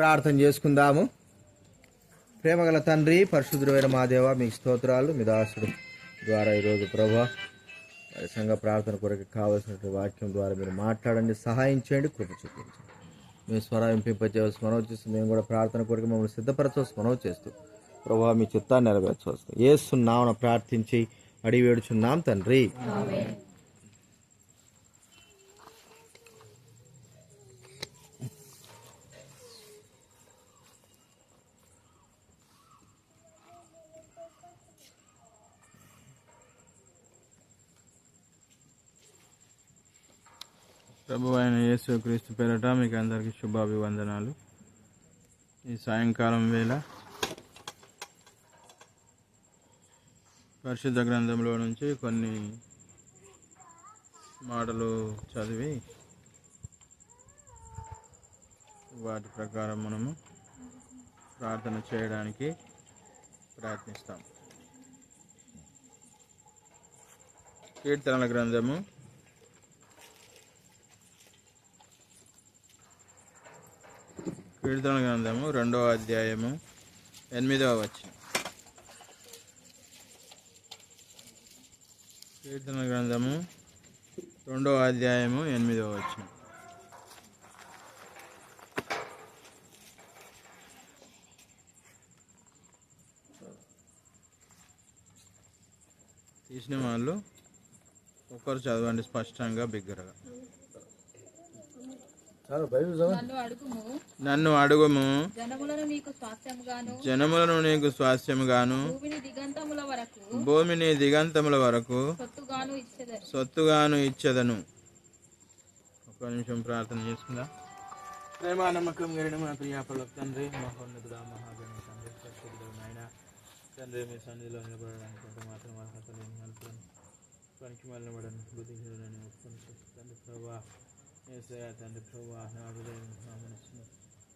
ప్రార్థన చేసుకుందాము. ప్రేమగల తండ్రి పరిశుద్ధుడైన మాదేవ మీ స్తోత్రాలు మీ దాసుడు ద్వారా ఈరోజు ప్రభా సంఘ ప్రార్థన కొరకు కావలసినటువంటి వాక్యం ద్వారా మీరు మాట్లాడండి సహాయం చేయండి కృప చూపించండి. మీ స్వరం ఇంపింపచేయవలసి మనవి చేస్తూ మేము కూడా ప్రార్థన కొరకు మమ్మల్ని సిద్ధపరచవలసి మనవి చేస్తూ ప్రభా మీ చిత్తాన్ని నెరవేర్చవచ్చు ఏస్తున్నామని ప్రార్థించి అడిగి వేడుచున్నాం తండ్రి. ప్రభు అయిన యేసు క్రీస్తు పేరట మీకు అందరికీ శుభాభివందనాలు. ఈ సాయంకాలం వేళ పరిశుద్ధ గ్రంథంలో నుంచి కొన్ని మాటలు చదివి వాటి ప్రకారం మనము ప్రార్థన చేయడానికి ప్రయత్నిస్తాం. కీర్తనల గ్రంథము కీర్తన గ్రంథము రెండవ అధ్యాయము ఎనిమిదవ వచనం. కీర్తన గ్రంథము రెండవ అధ్యాయము ఎనిమిదవ వచనం. తీసిన వాళ్ళు ఒకరు చదవండి స్పష్టంగా బిగ్గరగా. నన్ను అడుగుము. నన్ను అడుగుము. జనములను నీకు స్వాస్థ్యముగాను నీకు స్వాస్థ్యముగాను భూమిని దిగంతముల వరకు భూమిని దిగంతముల వరకు సొత్తుగాను ఇచ్చదను. ఒక నిమిషం ప్రార్థన చేసుకుందా. ప్రేమ నమ్మకం గరిన మా ప్రియాపల తండ్రి మహోన్నతుడ మహాగణ తండ్రి నాయన తండ్రి మీ సన్నిధిలో నిలబడడానికి కొంత మాత్రం అర్హత లేని నలుపులను పనికి మళ్ళబడను బుద్ధిహీనులని ఒప్పుకొని తండ్రి ప్రభా ఏసయ తండ్రి ప్రభా నా హృదయం నా మనస్సును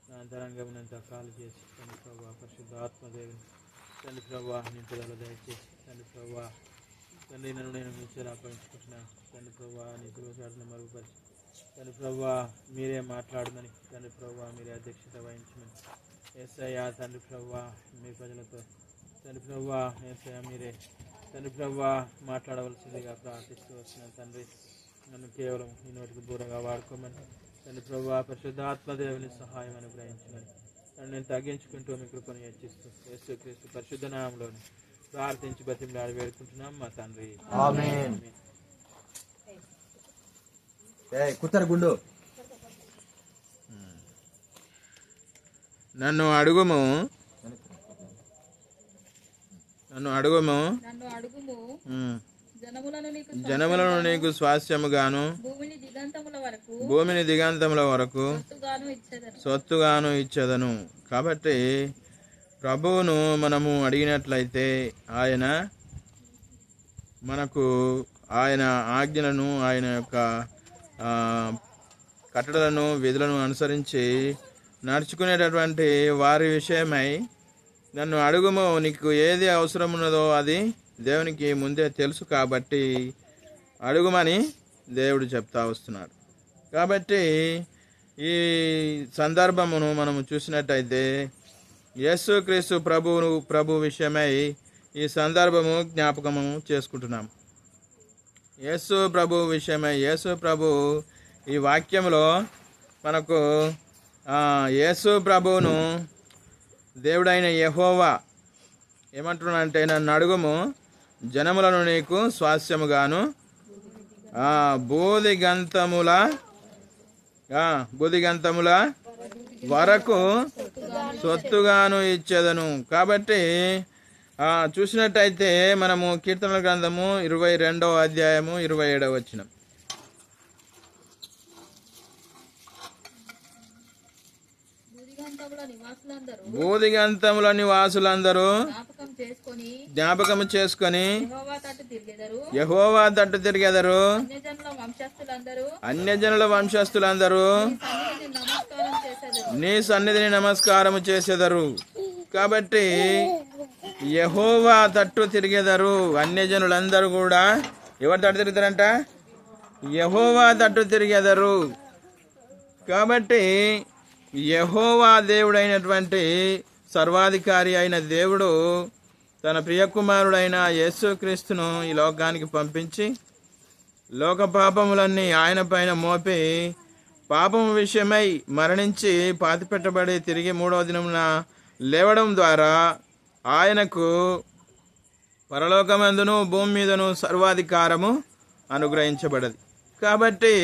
నా అంతరంగమునంతా కాలు చేసి తండ్రి ప్రభా పరిశుద్ధ ఆత్మదేవిని తండ్రి ప్రభా నింపుదల దయచేసి తండ్రి ప్రభా తండ్రి నన్ను నేను మీ చేర తండ్రి ప్రభా నీ ధృవచాటును మరుగుపరిచి తండ్రి ప్రభా మీరే మాట్లాడమని తండ్రి ప్రభా మీరే అధ్యక్షత వహించమని ఏసయ్య తండ్రి ప్రభా మీ ప్రజలతో తండ్రి ప్రభా ఏసయ్య మీరే తండ్రి ప్రభా మాట్లాడవలసిందిగా ప్రార్థిస్తూ వచ్చిన తండ్రి నన్ను కేవలం ఈ నోటికి దూరంగా వాడుకోమని తండ్రి ప్రభా పరిశుద్ధాత్మదేవుని సహాయం అనుగ్రహించమని నన్ను నేను తగ్గించుకుంటూ మీ కృపను హెచ్చిస్తూ యేసు క్రీస్తు పరిశుద్ధ నామంలోని ప్రార్థించి బతిమలాడి వేడుకుంటున్నాం మా తండ్రి. ఆమేన్. కుత్తర గుండు. నన్ను అడుగుము. నన్ను అడుగుము. నన్ను. జనములను నీకు స్వాస్థ్యముగాను భూమిని దిగంతముల వరకు సొత్తుగాను ఇచ్చేదను. కాబట్టి ప్రభువును మనము అడిగినట్లయితే ఆయన మనకు ఆయన ఆజ్ఞలను ఆయన యొక్క కట్టడలను విధులను అనుసరించి నడుచుకునేటటువంటి వారి విషయమై నన్ను అడుగుము నీకు ఏది అవసరం ఉన్నదో అది దేవునికి ముందే తెలుసు కాబట్టి అడుగుమని దేవుడు చెప్తా వస్తున్నాడు. కాబట్టి ఈ సందర్భమును మనము చూసినట్టయితే యేసుక్రీస్తు ప్రభువు ప్రభు విషయమై ఈ సందర్భము జ్ఞాపకము చేసుకుంటున్నాం. యేసు ప్రభు విషయమై యేసు ప్రభు ఈ వాక్యంలో మనకు యేసు ప్రభువును దేవుడైన యహోవా ఏమంటున్నానంటే నన్ను అడుగుము జనములను నీకు స్వాస్యముగాను. బోధిగంతముల బోధిగంతముల వరకు సొత్తుగాను ఇచ్చేదను. కాబట్టి చూసినట్టయితే మనము కీర్తనల గ్రంథము ఇరవై రెండవ అధ్యాయము ఇరవై ఏడవ వచ్చినాం భూదిగంతముల నివాసులందరూ బోధిగంతముల నివాసులందరూ జ్ఞాపకం చేసుకొని యెహోవా తట్టు తిరిగెదరు. అన్యజనుల వంశస్థులందరూ సన్నిధిని నమస్కారం నీ సన్నిధిని నమస్కారము చేసెదరు. కాబట్టి యహోవా తట్టు తిరిగెదరు. అన్యజనులందరూ కూడా ఎవరి తట్టు తిరుగుతారంట? యహోవా తట్టు తిరిగెదరు. కాబట్టి యహోవా దేవుడైనటువంటి సర్వాధికారి అయిన దేవుడు తన ప్రియకుమారుడైన యేసుక్రీస్తును ఈ లోకానికి పంపించి లోక పాపములన్నీ ఆయన పైన మోపి పాపము విషయమై మరణించి పాతిపెట్టబడి తిరిగి మూడవ దినమున లేవడం ద్వారా ఆయనకు పరలోకమందును భూమి మీదను సర్వాధికారము అనుగ్రహించబడది. కాబట్టి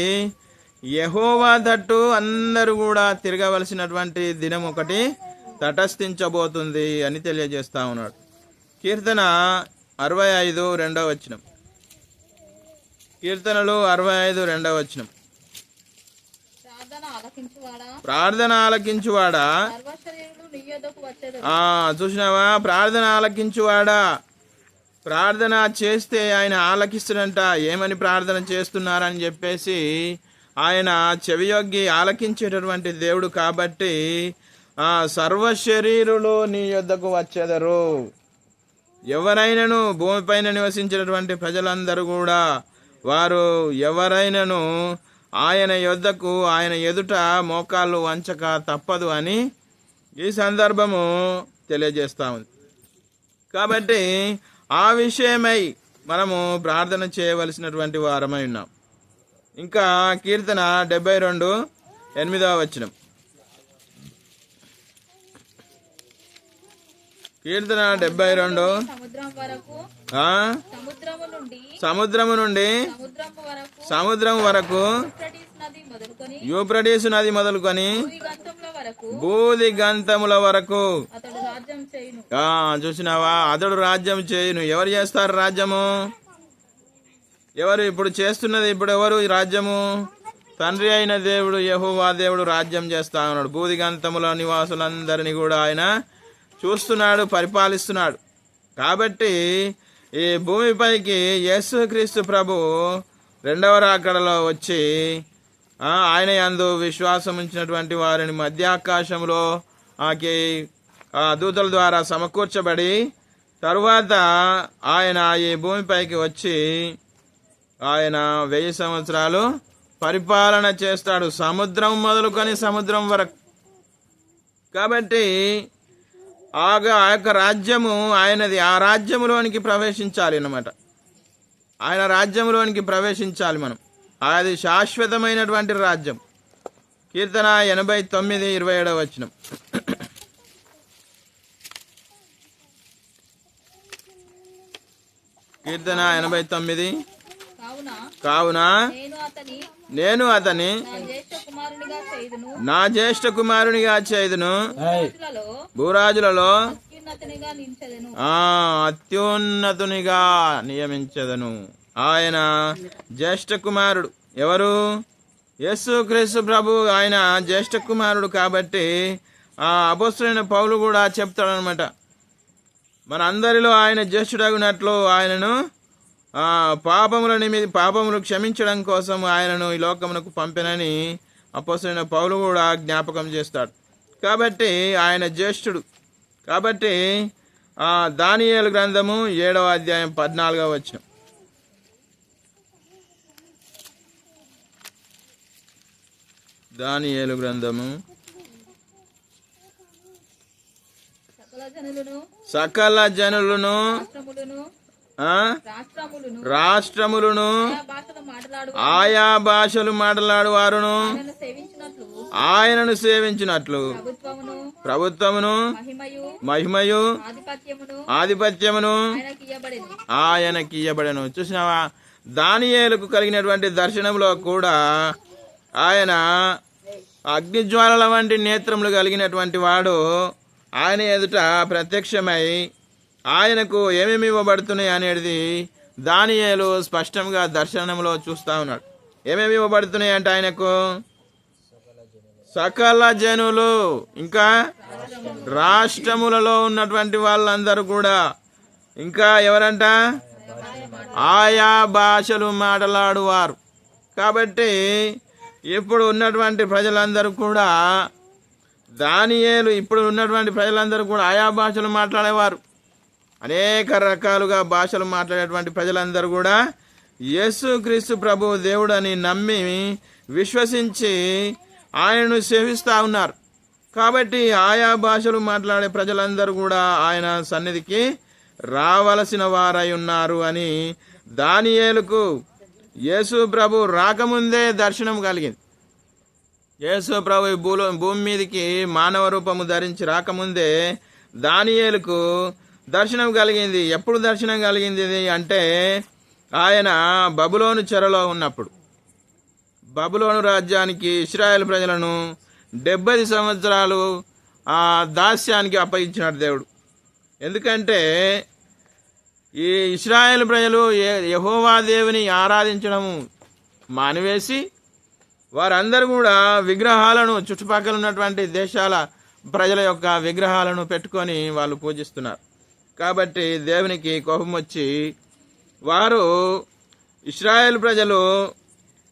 యహోవా తట్టు అందరూ కూడా తిరగవలసినటువంటి దినం ఒకటి తటస్థించబోతుంది అని తెలియజేస్తా ఉన్నాడు. కీర్తన అరవై ఐదు రెండవ వచనం. కీర్తనలు అరవై ఐదు రెండవ వచనం. ప్రార్థన ఆలకించువాడా? చూసినావా? ప్రార్థన ఆలకించువాడా? ప్రార్థన చేస్తే ఆయన ఆలకిస్తుడంట. ఏమని ప్రార్థన చేస్తున్నారని చెప్పేసి ఆయన చెవియొగ్గి ఆలకించేటటువంటి దేవుడు కాబట్టి ఆ సర్వ శరీరులు నీ యొద్దకు వచ్చెదరు. ఎవరైనాను భూమిపైన నివసించినటువంటి ప్రజలందరూ కూడా వారు ఎవరైనాను ఆయన యొద్దకు ఆయన ఎదుట మోకాళ్ళు వంచక తప్పదు అని ఈ సందర్భము తెలియజేస్తా ఉంది. కాబట్టి ఆ విషయమై మనము ప్రార్థన చేయవలసినటువంటి వారమై ఉన్నాం. ఇంకా కీర్తన డెబ్బై రెండు ఎనిమిదవ వచనం. కీర్తన డెబ్బై రెండు? సముద్రము నుండి సముద్రం వరకు యూప్రటీసు నది మొదలుకొని బూది గంతముల వరకు. చూసినావా? అతడు రాజ్యం చేయును. ఎవరు చేస్తారు రాజ్యము? ఎవరు ఇప్పుడు చేస్తున్నది ఇప్పుడు ఎవరు? ఈ రాజ్యము తండ్రి అయిన దేవుడు యహోవా దేవుడు రాజ్యం చేస్తా ఉన్నాడు. బూదిగంతముల నివాసులందరినీ కూడా ఆయన చూస్తున్నాడు పరిపాలిస్తున్నాడు. కాబట్టి ఈ భూమిపైకి యేసుక్రీస్తు ప్రభు రెండవ రాకడలో వచ్చి ఆయన అందు విశ్వాసం ఉంచినటువంటి వారిని మధ్యాకాశంలో ఆకి దూతల ద్వారా సమకూర్చబడి తరువాత ఆయన ఈ భూమిపైకి వచ్చి ఆయన వెయ్యి సంవత్సరాలు పరిపాలన చేస్తాడు. సముద్రం మొదలుకొని సముద్రం వరకు. కాబట్టి ఆగా ఆ యొక్క రాజ్యము ఆయనది. ఆ రాజ్యములోనికి ప్రవేశించాలి అన్నమాట. ఆయన రాజ్యంలోనికి ప్రవేశించాలి మనం. అది శాశ్వతమైనటువంటి రాజ్యం. కీర్తన ఎనభై తొమ్మిది ఇరవై ఏడవ వచనం. కీర్తన ఎనభై తొమ్మిది కావున నేను అతని నేను అతని నా జ్యేష్ఠ కుమారునిగా చేదును రోజులలో భూరాజులలో అత్యున్నతినిగా నిలిచెదను. ఆ అత్యున్నతునిగా నియమించదను. ఆయన జ్యేష్ఠ కుమారుడు. ఎవరు? యేసు క్రీస్తు ప్రభు ఆయన జ్యేష్ఠ కుమారుడు కాబట్టి ఆ అపోస్తులైన పౌలు కూడా చెప్తాడనమాట మన అందరిలో ఆయన జ్యేష్ఠుడగినట్లు ఆయనను పాపముల నిమి పాపములు క్షమించడం కోసం ఆయనను ఈ లోకమునకు పంపినని అపోస్తులైన పౌలు కూడా జ్ఞాపకం చేస్తాడు. కాబట్టి ఆయన జ్యేష్ఠుడు. కాబట్టి ఆ దానియేలు గ్రంథము ఏడవ అధ్యాయం పద్నాలుగవ వచనం. దానియేలు గ్రంథము సకల జనులను రాష్ట్రములను ఆయా భాషలు మాట్లాడు వారును ఆయనను సేవించినట్లు ప్రభుత్వమును మహిమయు ఆధిపత్యమును ఆధిపత్యమును ఆయనకి ఇయ్యబడింది ఆయనకి ఇయ్యబడను చూసినావా? దానియేలుకు కలిగినటువంటి దర్శనంలో కూడా ఆయన అగ్నిజ్వాలల వంటి నేత్రములు కలిగినటువంటి వాడు ఆయన ఎదుట ప్రత్యక్షమై ఆయనకు ఏమేమి ఇవ్వబడుతున్నాయి అనేది దానియేలు స్పష్టంగా దర్శనంలో చూస్తా ఉన్నాడు. ఏమేమి ఇవ్వబడుతున్నాయి అంటే ఆయనకు? సకల జనులు ఇంకా రాష్ట్రములలో ఉన్నటువంటి వాళ్ళందరూ కూడా ఇంకా ఎవరంట? ఆయా భాషలు మాట్లాడువారు. కాబట్టి ఇప్పుడు ఉన్నటువంటి ప్రజలందరూ కూడా దానియేలు ఇప్పుడు ఉన్నటువంటి ప్రజలందరూ కూడా ఆయా భాషలు మాట్లాడేవారు. అనేక రకాలుగా భాషలు మాట్లాడేటువంటి ప్రజలందరూ కూడా యేసుక్రీస్తు ప్రభు దేవుడని నమ్మి విశ్వసించి ఆయనను సేవిస్తూ ఉన్నారు. కాబట్టి ఆయా భాషలు మాట్లాడే ప్రజలందరూ కూడా ఆయన సన్నిధికి రావలసిన వారై ఉన్నారు అని దానియేలుకు యేసు ప్రభు రాకముందే దర్శనం కలిగింది. యేసు ప్రభు భూలో భూమి మీదకి మానవ రూపము ధరించి రాకముందే దానియేలుకు దర్శనం కలిగింది. ఎప్పుడు దర్శనం కలిగింది ఇది అంటే ఆయన బబులోను చెరలో ఉన్నప్పుడు. బబులోను రాజ్యానికి ఇస్రాయేల్ ప్రజలను డెబ్బై సంవత్సరాలు ఆ దాస్యానికి అప్పగించినాడు దేవుడు. ఎందుకంటే ఈ ఇస్రాయేల్ ప్రజలు యహోవా దేవుని ఆరాధించడము మానివేసి వారందరూ కూడా విగ్రహాలను చుట్టుపక్కల ఉన్నటువంటి దేశాల ప్రజల యొక్క విగ్రహాలను పెట్టుకొని వాళ్ళు పూజిస్తున్నారు. కాబట్టి దేవునికి కోపం వచ్చి వారు ఇస్రాయేల్ ప్రజలు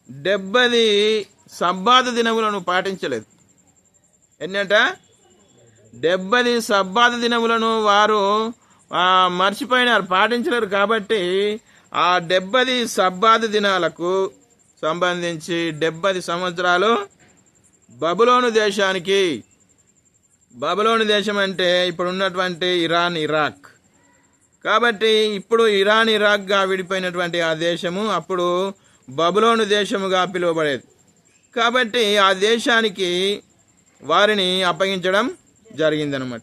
డెబ్బది సబ్బాతు దినములను పాటించలేదు. ఎన్నట? డెబ్బది సబ్బాతు దినములను వారు మర్చిపోయినారు పాటించలేరు కాబట్టి ఆ డెబ్బది సబ్బాతు దినాలకు సంబంధించి డెబ్బది సంవత్సరాలు బబులోను దేశానికి బబులోను దేశం అంటే ఇప్పుడు ఉన్నటువంటి ఇరాన్ ఇరాక్. కాబట్టి ఇప్పుడు ఇరాన్ ఇరాక్గా విడిపోయినటువంటి ఆ దేశము అప్పుడు బబులోను దేశముగా పిలువబడేది. కాబట్టి ఆ దేశానికి వారిని అప్పగించడం జరిగిందనమాట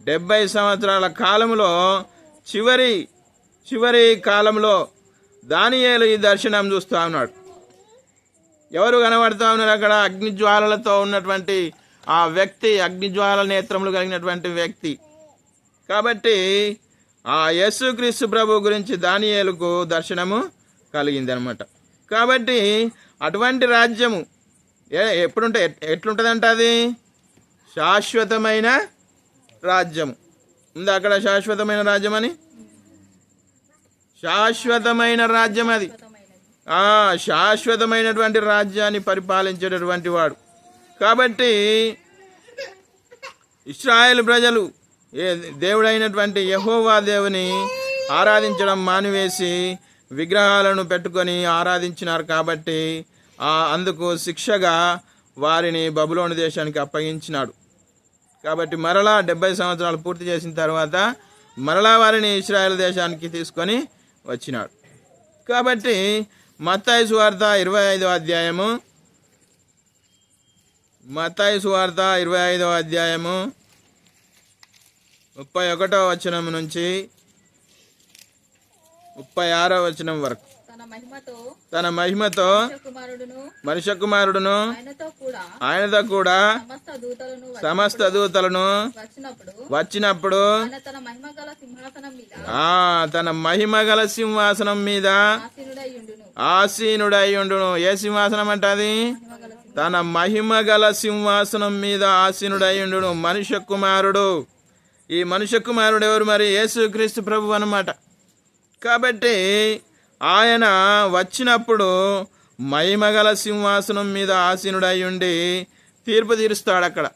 డెబ్బై సంవత్సరాల కాలంలో చివరి చివరి కాలంలో దానియేలు ఈ దర్శనం చూస్తూ ఉన్నాడు. ఎవరు కనబడుతూ ఉన్నారు అక్కడ? అగ్నిజ్వాలలతో ఉన్నటువంటి ఆ వ్యక్తి అగ్నిజ్వాల నేత్రములు కలిగినటువంటి వ్యక్తి. కాబట్టి ఆ యేసుక్రీస్తు ప్రభు గురించి దానియేలకు దర్శనము కలిగింది అనమాట కాబట్టి అటువంటి రాజ్యము ఏ ఎప్పుడుంటే ఎట్లుంటుందంట అది? శాశ్వతమైన రాజ్యము. ఉంది అక్కడ శాశ్వతమైన రాజ్యం అని శాశ్వతమైన రాజ్యం అది. ఆ శాశ్వతమైనటువంటి రాజ్యాన్ని పరిపాలించేటటువంటి వాడు. కాబట్టి ఇస్రాయేల్ ప్రజలు ఏ దేవుడైనటువంటి యహోవా దేవుని ఆరాధించడం మానివేసి విగ్రహాలను పెట్టుకొని ఆరాధించినారు కాబట్టి ఆ అందుకు శిక్షగా వారిని బబులోని దేశానికి అప్పగించినాడు. కాబట్టి మరలా డెబ్బై సంవత్సరాలు పూర్తి చేసిన తర్వాత మరలా వారిని ఇస్రాయల్ దేశానికి తీసుకొని వచ్చినాడు. కాబట్టి మత్తాయి సువార్త ఇరవై ఐదవ అధ్యాయము మత్తాయి సువార్త ఇరవై ఐదవ అధ్యాయము ముప్పై ఒకటవ వచనం నుంచి ముప్పై ఆరవ వచనం వరకు. తన మహిమతో మనుష్య కుమారుడును ఆయనతో కూడా సమస్త దూతలను వచ్చినప్పుడు వచ్చినప్పుడు ఆయన తన మహిమ గల సింహాసనం మీద ఆ తన మహిమ గల సింహాసనం మీద ఆసీనుడై ఉండును. ఏ సింహాసనం అంటే అది? తన మహిమ గల సింహాసనం మీద ఆసీనుడై ఉండును. మనుష్య కుమారుడు ఈ మనుష్య కుమారుడు ఎవరు మరి? యేసుక్రీస్తు ప్రభు అన్నమాట. కాబట్టి ఆయన వచ్చినప్పుడు మహిమగల సింహాసనం మీద ఆసీనుడై ఉండి తీర్పు తీరుస్తాడు అక్కడ.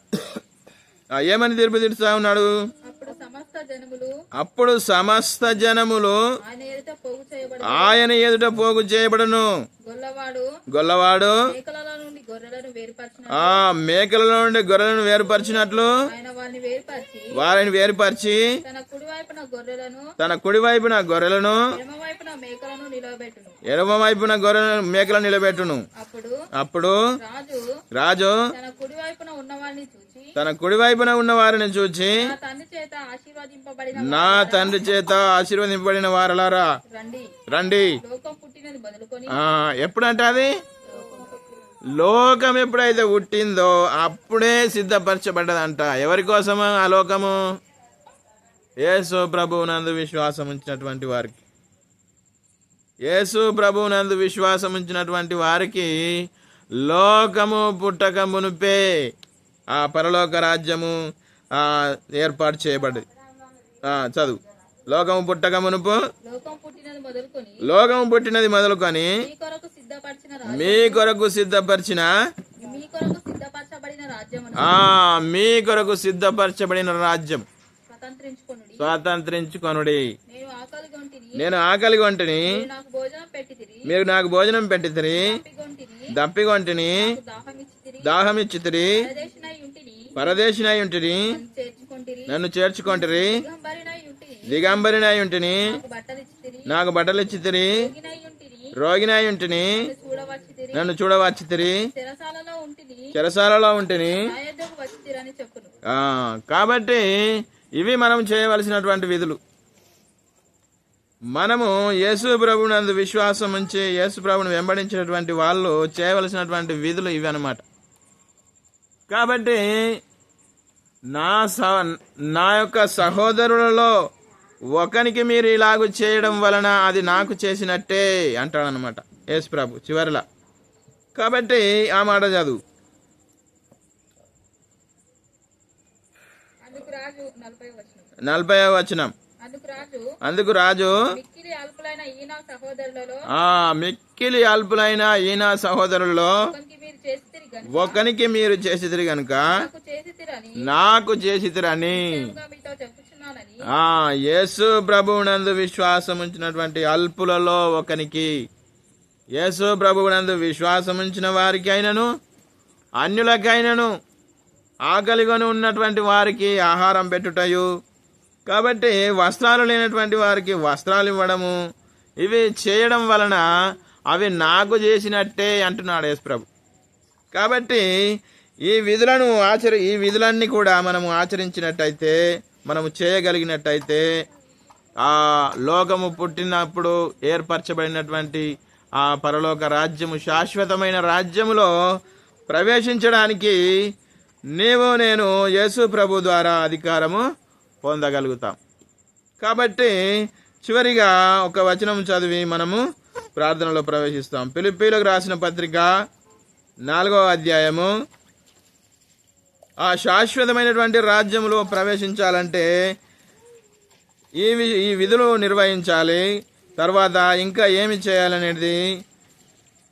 ఏమని తీర్పు తీరుస్తా ఉన్నాడు? అప్పుడు సమస్త జనములు ఆయన ఎదుట పోగు చేయబడును. గొల్లవాడు ఆ మేకల నుండి గొర్రెలను వేరుపరిచినట్లు. వారిని వేరుపరిచి తన కుడి వైపున గొర్రెలను ఎడమ వైపున గొర్రెలను మేకలను నిలబెట్టును. అప్పుడు రాజు తన కుడి వైపున ఉన్న వారిని చూచి నా తండ్రి చేత ఆశీర్వదింపబడిన నా తండ్రి చేత ఆశీర్వదింపబడిన వారలారా. రండి. ఎప్పుడంటే అది? లోకం ఎప్పుడైతే పుట్టిందో అప్పుడే సిద్ధపరచబడ్డదంట. ఎవరి కోసము ఆ లోకము? యేసు ప్రభువునందు విశ్వాసం ఉంచినటువంటి వారికి. యేసు ప్రభువునందు విశ్వాసం ఉంచినటువంటి వారికి లోకము పుట్టక మునిపే ఆ పరలోక రాజ్యము ఏర్పాటు చేయబడ్డది. చదువు. లోకము పుట్టక మునుపు లోకం పుట్టినది మొదలుకొని లోకము పుట్టినది మొదలుకొని మీ కొరకు సిద్ధపరిచిన రాజ్యం. మీ కొరకు సిద్ధపరచబడిన రాజ్యమును ఆ మీ కొరకు సిద్ధపరచబడిన రాజ్యం. స్వతంత్రించుకొనుడి. నేను ఆకలి గొంటిని. మీరు నాకు భోజనం పెట్టితిరి గొంటిని. దప్పిగొంటిని దాహమిచ్చితిరి పరదేశినై చేర్చుకొంటిరి. నన్ను చేర్చుకొంటిరి. దిగంబరినై దిగంబరినై ఉంటిని నాకు బట్టలు బట్టలు ఇచ్చితిరి రోగినై ఉంటిని రోగినై ఉంటిని నన్ను నన్ను చూడవచ్చితిరి చెరసాలలో ఉంటిని కాబట్టి ఇవి మనం చేయవలసినటువంటి విధులు. మనము యేసు ప్రభునందు విశ్వాసం ఉంచి యేసు ప్రభుని వెంబడించినటువంటి వాళ్ళు చేయవలసినటువంటి విధులు ఇవి అన్నమాట కాబట్టి నా స నా యొక్క సహోదరులలో ఒకనికి మీరు ఇలాగ చేయడం వలన అది నాకు చేసినట్టే అంటాడనమాట యేసు ప్రభు చివరిలా. కాబట్టి ఆ మాట చదువు. నలభై వచనం. అందుకు రాజు అందుకు రాజు మిక్కిలి అల్పులైన ఈనా సహోదరులలో ఆ మిక్కిలి అల్పులైన ఈయన సహోదరుల్లో ఒకనికి మీరు చేసిదిరి గనుక. నాకు చేసిదిరని ఆ యేసు ప్రభువునందు విశ్వాసం ఉంచినటువంటి అల్పులలో ఒకనికి. యేసు ప్రభువునందు విశ్వాసం ఉంచిన వారికి అయినను అన్యులకైనను ఆకలిగొని ఉన్నటువంటి వారికి ఆహారం పెట్టుటయు. కాబట్టి వస్త్రాలు లేనటువంటి వారికి వస్త్రాలు ఇవ్వడము ఇవి చేయడం వలన అవి నాకు చేసినట్టే అంటున్నాడు యేసు ప్రభు. కాబట్టి ఈ విధులను ఆచరి ఈ విధులన్నీ కూడా మనము ఆచరించినట్టయితే మనము చేయగలిగినట్టయితే ఆ లోకము పుట్టినప్పుడు ఏర్పరచబడినటువంటి ఆ పరలోక రాజ్యము శాశ్వతమైన రాజ్యములో ప్రవేశించడానికి నీవు నేను యేసు ప్రభు ద్వారా అధికారము పొందగలుగుతాం. కాబట్టి చివరిగా ఒక వచనం చదివి మనము ప్రార్థనలో ప్రవేశిస్తాం. పిలిపిలకు రాసిన పత్రిక నాలుగవ అధ్యాయము ఆ శాశ్వతమైనటువంటి రాజ్యంలో ప్రవేశించాలంటే ఈ ఈ విధులు నిర్వహించాలి. తర్వాత ఇంకా ఏమి చేయాలనేది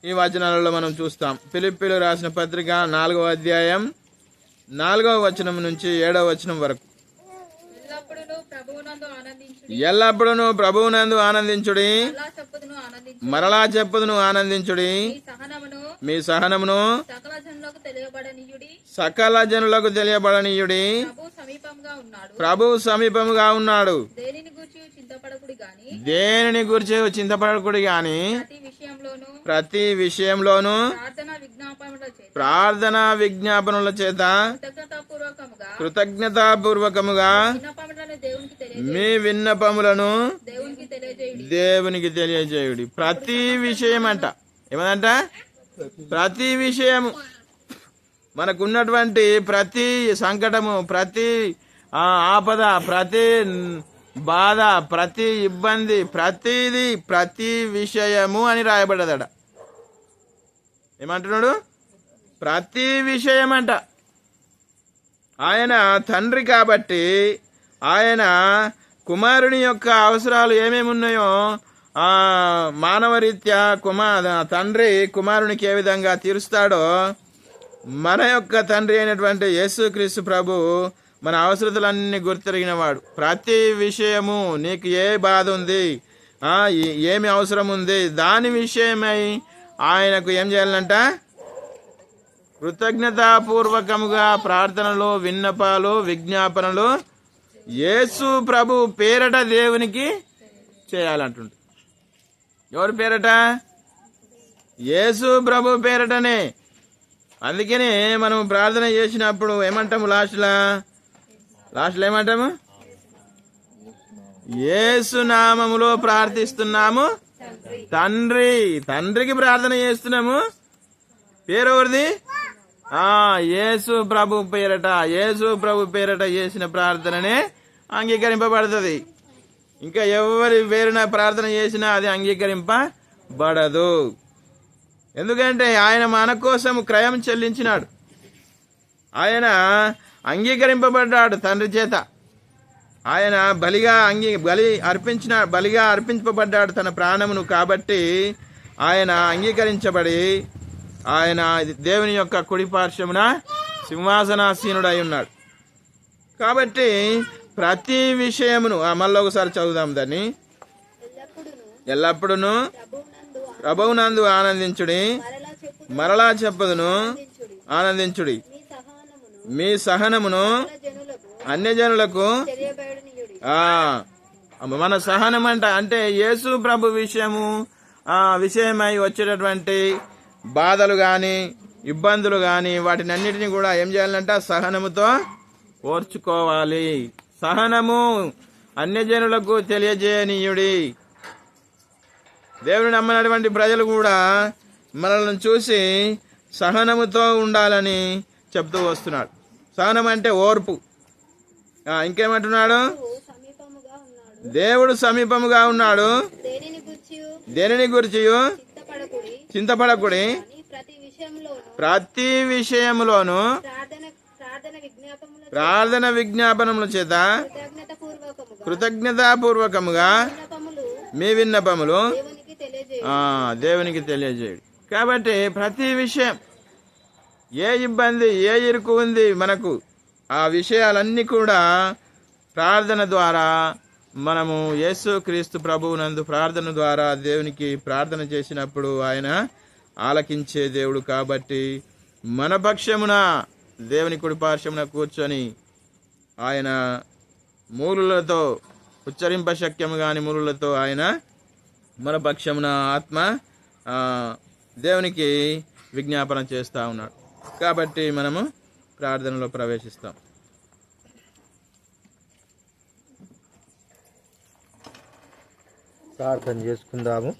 ఈ వచనాలలో మనం చూస్తాం. పిలిపిలు రాసిన పత్రిక నాలుగవ అధ్యాయం నాలుగవ వచనం నుంచి ఏడవ వచనం వరకు. ఎల్లప్పుడూ ప్రభువునందు ఆనందించుడి. మరలా చెప్పుదును ఆనందించుడి. మీ సహనమును సకల జనులకు తెలియబడనీయుడి. సకల జనులకు తెలియబడనీయుడి. ప్రభు సమీపంగా ఉన్నాడు. ప్రభు సమీపముగా ఉన్నాడు. దేనిని గూర్చి చింతపడకుడి గాని? ప్రతి విషయంలోనూ ప్రతి విషయంలోనూ ప్రార్థన విజ్ఞాపనల చేత. ప్రార్థన విజ్ఞాపనల చేత కృతజ్ఞతాపూర్వకముగా మీ విన్నపములను దేవునికి తెలియజేయుడి. ప్రతి విషయం అంట ఏమదంట ప్రతి విషయము. మనకున్నటువంటి ప్రతి సంకటము ప్రతి ఆపద ప్రతి బాధ ప్రతి ఇబ్బంది ప్రతిది ప్రతి విషయము అని రాయబడ్డదట ఏమంటున్నాడు? ప్రతి విషయం అంట ఆయన తండ్రి కాబట్టి ఆయన కుమారుని యొక్క అవసరాలు ఏమేమి ఉన్నాయో మానవరీత్యా కుమార్ తండ్రి కుమారునికి ఏ విధంగా తీరుస్తాడో మన యొక్క తండ్రి అయినటువంటి యేసుక్రీస్తు ప్రభు మన అవసరతలన్నీ గుర్తిరిగినవాడు. ప్రతి విషయము నీకు ఏ బాధ ఉంది ఏ- ఏమి అవసరం ఉంది దాని విషయమై ఆయనకు ఏం చేయాలంట? కృతజ్ఞతాపూర్వకముగా ప్రార్థనలు విన్నపాలు విజ్ఞాపనలు యేసు ప్రభు పేరట దేవునికి చేయాలంటుండు. ఎవరి పేరట? యేసు ప్రభు పేరటనే. అందుకనే మనం ప్రార్థన చేసినప్పుడు ఏమంటాము లాస్ట్లా? లాస్ట్లో ఏమంటాము? యేసు నామములో ప్రార్థిస్తున్నాము. తండ్రి. తండ్రికి ప్రార్థన చేస్తున్నాము. పేరు ఎవరిది? యేసు ప్రభు పేరట యేసు ప్రభు పేరట చేసిన ప్రార్థననే అంగీకరింపబడుతుంది. ఇంకా ఎవరి పేరున ప్రార్థన చేసినా అది అంగీకరింపబడదు. ఎందుకంటే ఆయన మన కోసం క్రయం చెల్లించినాడు. ఆయన అంగీకరింపబడ్డాడు తండ్రి చేత. ఆయన బలిగా అంగీ బలి అర్పించిన బలిగా అర్పింపబడ్డాడు తన ప్రాణమును కాబట్టి ఆయన అంగీకరించబడి ఆయన దేవుని యొక్క కుడి పార్శ్వమున సింహాసనాసీనుడై ఉన్నాడు. కాబట్టి ప్రతి విషయమును మళ్ళీ ఒకసారి చదువుదాం దాన్ని. ఎల్లప్పుడూ ప్రభువునందు ఆనందించుడి మరలా చెప్పదును ఆనందించుడి. మీ సహనమును అన్యజనులకు మన సహనం అంట అంటే యేసు ప్రభు విషయము ఆ విషయమై వచ్చేటటువంటి బాధలు గాని ఇబ్బందులు గాని వాటిని అన్నిటిని కూడా ఏం చేయాలంట? సహనముతో ఓర్చుకోవాలి. సహనము అన్యజనులకు తెలియజేయనీయుడి. దేవుని నమ్మనటువంటి ప్రజలు కూడా మనల్ని చూసి సహనముతో ఉండాలని చెప్తూ వస్తున్నాడు. సహనం అంటే ఓర్పు. ఇంకేమంటున్నాడు? దేవుడు సమీపముగా ఉన్నాడు. దేనిని గుర్చి చింతపడకుడి. ప్రతి విషయంలోనూ ప్రార్థన విజ్ఞాపనముల చేత కృతజ్ఞత పూర్వకముగా కృతజ్ఞతాపూర్వకముగా మీ విన్నపములు దేవునికి తెలియజేయ ఆ, దేవునికి తెలియజేయడు. కాబట్టి ప్రతి విషయం ఏ ఇబ్బంది ఏ ఇరుకు ఉంది మనకు ఆ విషయాలన్నీ కూడా ప్రార్థన ద్వారా మనము యేసు క్రీస్తు ప్రభువునందు ప్రార్థన ద్వారా దేవునికి ప్రార్థన చేసినప్పుడు ఆయన ఆలకించే దేవుడు కాబట్టి మన పక్షమున దేవుని కుడి పార్శ్వమున కూర్చొని ఆయన మూలులతో ఉచ్చరింప శక్యము కాని మూలులతో ఆయన మన పక్షమున ఆత్మ దేవునికి విజ్ఞాపన చేస్తూ ఉన్నాడు. కాబట్టి మనము ప్రార్థనలో ప్రవేశిస్తాం. ప్రార్థన చేసుకుందాము.